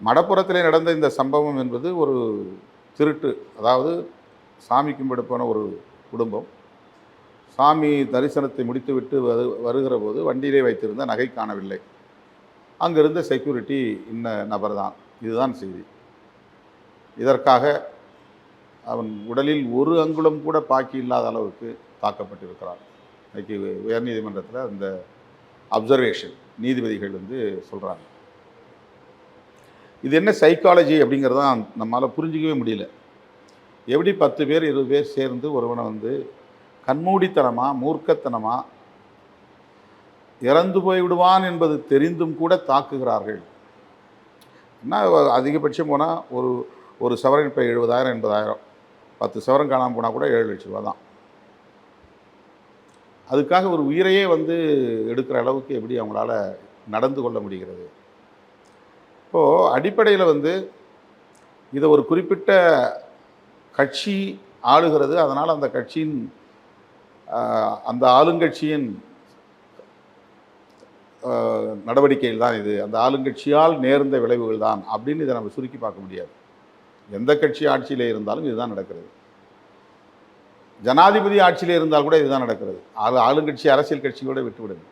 மடப்புறத்திலே நடந்த இந்த சம்பவம் என்பது ஒரு திருட்டு அதாவது சாமி கும்பிட போன ஒரு குடும்பம். சாமி தரிசனத்தை முடித்துவிட்டு வரு வருகிற போது வண்டியிலே வைத்திருந்த நகை காணவில்லை. அங்கிருந்த செக்யூரிட்டி இன்ன நபர் தான் இதுதான் செய்தி. இதற்காக அவன் உடலில் ஒரு அங்குலம் கூட பாக்கி இல்லாத அளவுக்கு தாக்கப்பட்டிருக்கிறான். இன்றைக்கி உயர்நீதிமன்றத்தில் அந்த அப்சர்வேஷன் நீதிபதிகள் வந்து சொல்கிறாங்க இது என்ன சைக்காலஜி அப்படிங்கிறது தான் நம்மளால் புரிஞ்சிக்கவே முடியல. எப்படி பத்து பேர் இருபது பேர் சேர்ந்து ஒருவனை வந்து கண்மூடித்தனமாக மூர்க்கத்தனமாக இறந்து போய் விடுவான் என்பது தெரிந்தும் கூட தாக்குகிறார்கள். என்ன அதிகபட்சம் போனால் ஒரு ஒரு சவரன் இப்போ எழுபதாயிரம் எண்பதாயிரம். பத்து சவரன் காணாமல் போனால் கூட ஏழு லட்ச ரூபா தான். அதுக்காக ஒரு உயிரையே வந்து எடுக்கிற அளவுக்கு எப்படி அவங்களால நடந்து கொள்ள முடிகிறது? இப்போது அடிப்படையில் வந்து இதை ஒரு குறிப்பிட்ட கட்சி ஆளுகிறது. அதனால் அந்த கட்சியின் ஆஹ், அந்த ஆளுங்கட்சியின் ஆஹ், நடவடிக்கைகள் தான் இது. அந்த ஆளுங்கட்சியால் நேர்ந்த விளைவுகள் தான் அப்படின்னு இதை நம்ம சுருக்கி பார்க்க முடியாது. எந்த கட்சி ஆட்சியில் இருந்தாலும் இதுதான் நடக்கிறது. ஜனாதிபதி ஆட்சியில் இருந்தால் கூட இதுதான் நடக்கிறது. ஆளு ஆளுங்கட்சி அரசியல் கட்சியோட விட்டுவிடுங்க.